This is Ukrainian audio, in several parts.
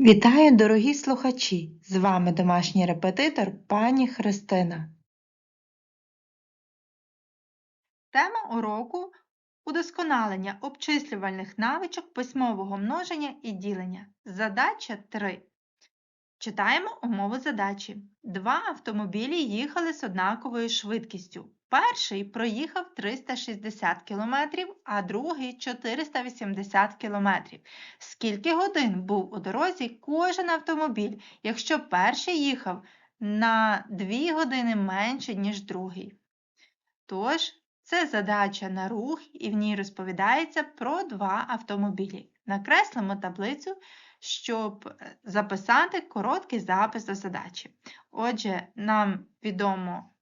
Вітаю, дорогі слухачі! З вами домашній репетитор пані Христина. Тема уроку удосконалення обчислювальних навичок письмового множення і ділення. Задача 3. Читаємо умову задачі. Два автомобілі їхали з однаковою швидкістю. Перший проїхав 360 км, а другий 480 км. Скільки годин був у дорозі кожен автомобіль, якщо перший їхав на 2 години менше, ніж другий? Тож, це задача на рух, і в ній розповідається про два автомобілі. Накреслимо таблицю, щоб е, записати короткий запис до задачі. Отже, нам відомо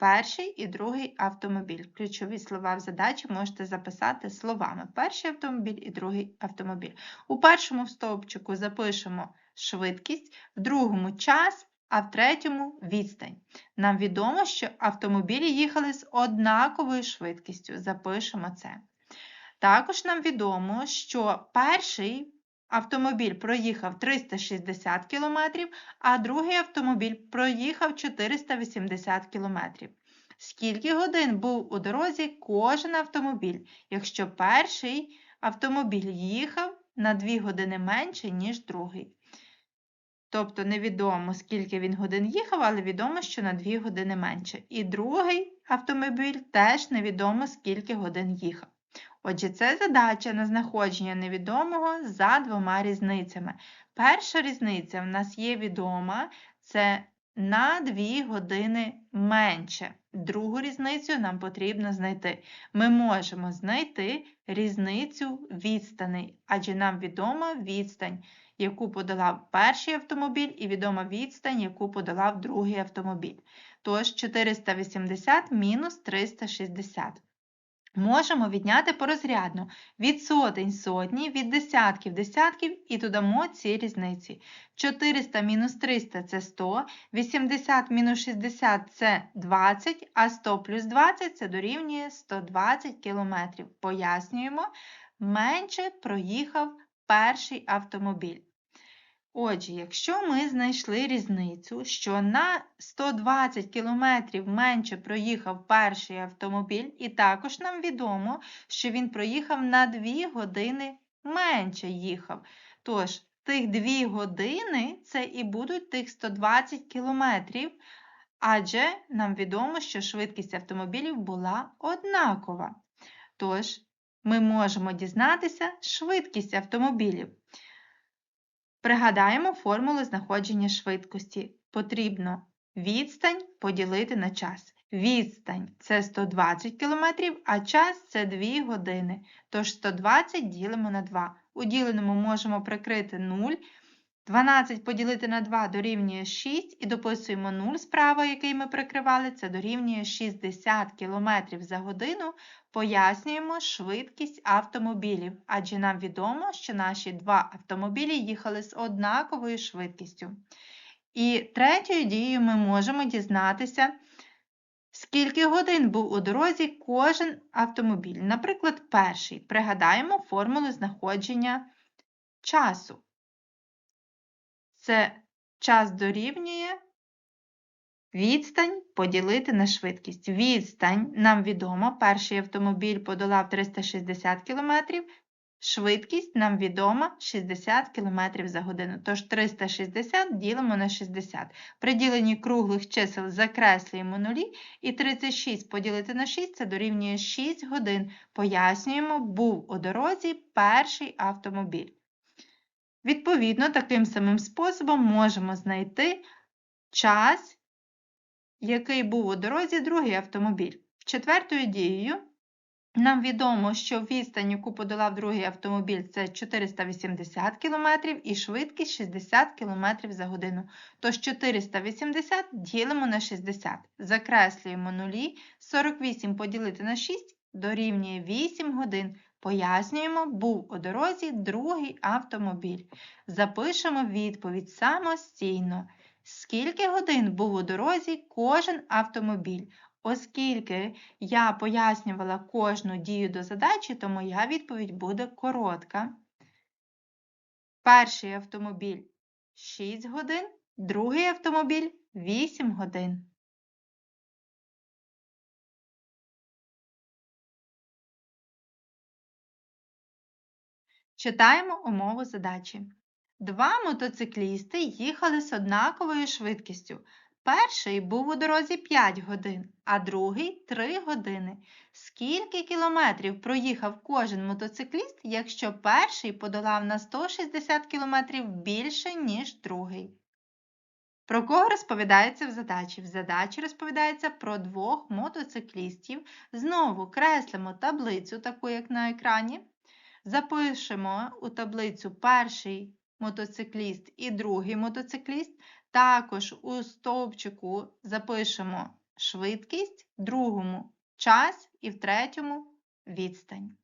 перший і другий автомобіль. Ключові слова в задачі можете записати словами перший автомобіль і другий автомобіль. У першому стовпчику запишемо швидкість, в другому час, а в третьому відстань. Нам відомо, що автомобілі їхали з однаковою швидкістю. Запишемо це. Також нам відомо, що перший автомобіль проїхав 360 км, а другий автомобіль проїхав 480 км. Скільки годин був у дорозі кожен автомобіль, якщо перший автомобіль їхав на 2 години менше, ніж другий? Тобто невідомо, скільки він годин їхав, але відомо, що на 2 години менше. І другий автомобіль теж невідомо, скільки годин їхав. Отже, це задача на знаходження невідомого за двома різницями. Перша різниця в нас є відома, це на 2 години менше. Другу різницю нам потрібно знайти. Ми можемо знайти різницю відстаней, адже нам відома відстань, яку подолав перший автомобіль, і відома відстань, яку подолав другий автомобіль. Тож 480 мінус 360. Можемо відняти порозрядно від сотень сотні, від десятків десятків і додамо ці різниці. 400 мінус 300 це 100, 80 мінус 60 це 20, а 100 плюс 20 це дорівнює 120 км. Пояснюємо, менше проїхав перший автомобіль. Отже, якщо ми знайшли різницю, що на 120 км менше проїхав перший автомобіль, і також нам відомо, що він проїхав на 2 години менше їхав. Тож, тих 2 години це і будуть тих 120 км, адже нам відомо, що швидкість автомобілів була однакова. Тож, ми можемо дізнатися швидкість автомобілів. Пригадаємо формулу знаходження швидкості. Потрібно відстань поділити на час. Відстань це 120 км, а час це 2 години. Тож 120 ділимо на 2. У діленому можемо прикрити 0. 12 поділити на 2 дорівнює 6 і дописуємо 0 справа, який ми прикривали, це дорівнює 60 км за годину. Пояснюємо швидкість автомобілів, адже нам відомо, що наші два автомобілі їхали з однаковою швидкістю. І третьою дією ми можемо дізнатися, скільки годин був у дорозі кожен автомобіль. Наприклад, перший. Пригадаємо формулу знаходження часу. Це час дорівнює відстань поділити на швидкість. Відстань нам відомо, перший автомобіль подолав 360 км, швидкість нам відома 60 км за годину. Тож 360 ділимо на 60. При діленні круглих чисел закреслюємо нулі, і 36 поділити на 6 це дорівнює 6 годин. Пояснюємо, був у дорозі перший автомобіль. Відповідно, таким самим способом можемо знайти час, який був у дорозі другий автомобіль. Четвертою дією нам відомо, що відстань, яку подолав другий автомобіль, це 480 км і швидкість 60 км за годину. Тож 480 ділимо на 60. Закреслюємо нулі, 48 поділити на 6 дорівнює 8 годин. Пояснюємо, був у дорозі другий автомобіль. Запишемо відповідь самостійно. Скільки годин був у дорозі кожен автомобіль? Оскільки я пояснювала кожну дію до задачі, то моя відповідь буде коротка. Перший автомобіль 6 годин, другий автомобіль 8 годин. Читаємо умову задачі. Два мотоциклісти їхали з однаковою швидкістю. Перший був у дорозі 5 годин, а другий 3 години. Скільки кілометрів проїхав кожен мотоцикліст, якщо перший подолав на 160 кілометрів більше, ніж другий? Про кого розповідається в задачі? В задачі розповідається про двох мотоциклістів. Знову креслимо таблицю, таку як на екрані. Запишемо у таблицю перший мотоцикліст і другий мотоцикліст. Також у стовпчику запишемо швидкість, другому час і в третьому відстань.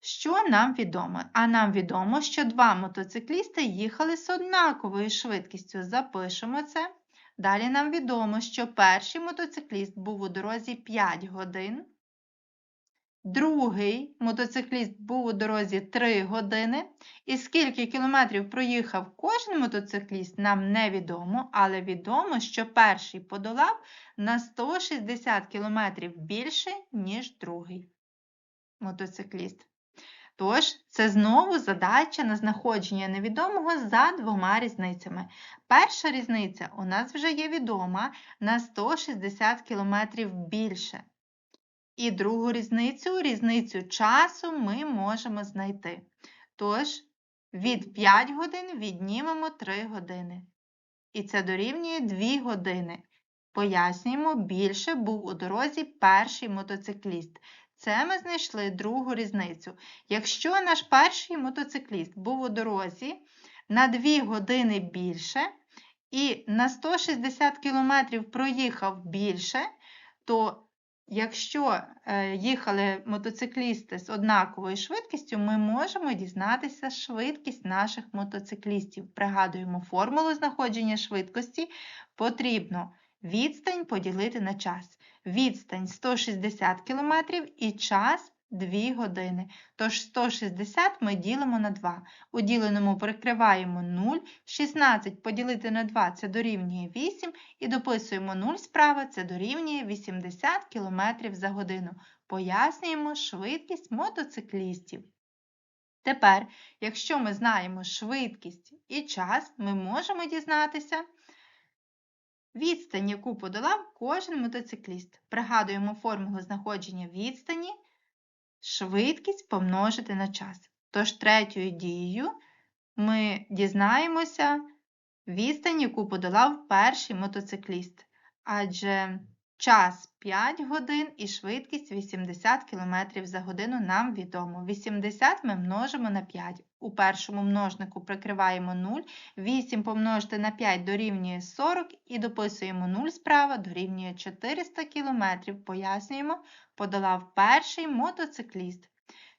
Що нам відомо? А нам відомо, що два мотоциклісти їхали з однаковою швидкістю. Запишемо це. Далі нам відомо, що перший мотоцикліст був у дорозі 5 годин. Другий мотоцикліст був у дорозі 3 години. І скільки кілометрів проїхав кожен мотоцикліст, нам невідомо, але відомо, що перший подолав на 160 кілометрів більше, ніж другий мотоцикліст. Тож, це знову задача на знаходження невідомого за двома різницями. Перша різниця у нас вже є відома на 160 км більше. І другу різницю, різницю часу ми можемо знайти. Тож, від 5 годин віднімемо 3 години. І це дорівнює 2 години. Пояснюємо, більше був у дорозі перший мотоцикліст. Це ми знайшли другу різницю. Якщо наш перший мотоцикліст був у дорозі на 2 години більше і на 160 км проїхав більше, то якщо е, їхали мотоциклісти з однаковою швидкістю, ми можемо дізнатися швидкість наших мотоциклістів. Пригадуємо формулу знаходження швидкості потрібно відстань поділити на час. Відстань 160 км і час 2 години. Тож 160 ми ділимо на 2. У діленому прикриваємо 0, 16 поділити на 2 це дорівнює 8, і дописуємо 0 справа, це дорівнює 80 км за годину. Пояснюємо швидкість мотоциклістів. Тепер, якщо ми знаємо швидкість і час, ми можемо дізнатися. Відстань, яку подолав кожен мотоцикліст. Пригадуємо формулу знаходження відстані, швидкість помножити на час. Тож третьою дією ми дізнаємося відстань, яку подолав перший мотоцикліст. Адже Час 5 годин і швидкість 80 км за годину нам відомо. 80 ми множимо на 5. У першому множнику прикриваємо 0, 8 помножити на 5 дорівнює 40 і дописуємо 0 справа дорівнює 400 км. Пояснюємо, подолав перший мотоцикліст.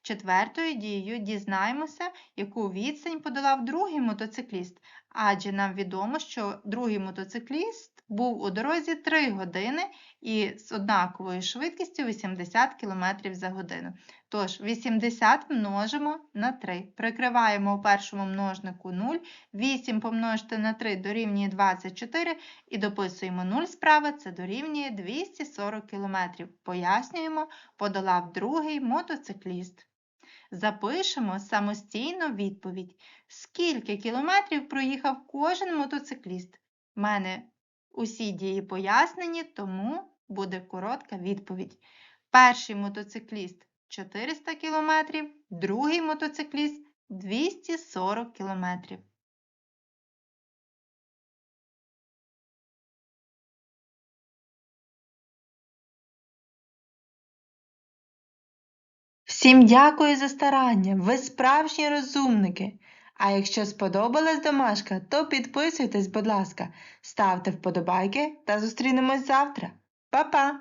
Четвертою дією дізнаємося, яку відстань подолав другий мотоцикліст, адже нам відомо, що другий мотоцикліст був у дорозі 3 години і з однаковою швидкістю 80 км за годину. Тож 80 множимо на 3. Прикриваємо у першому множнику 0, 8 помножити на 3 дорівнює 24 і дописуємо 0 справа, це дорівнює 240 км. Пояснюємо, подолав другий мотоцикліст. Запишемо самостійно відповідь, скільки кілометрів проїхав кожен мотоцикліст. У мене усі дії пояснені, тому буде коротка відповідь. Перший мотоцикліст 400 км, другий мотоцикліст 240 км. Всім дякую за старання, ви справжні розумники. А якщо сподобалась домашка, то підписуйтесь, будь ласка, ставте вподобайки та зустрінемось завтра. Па-па!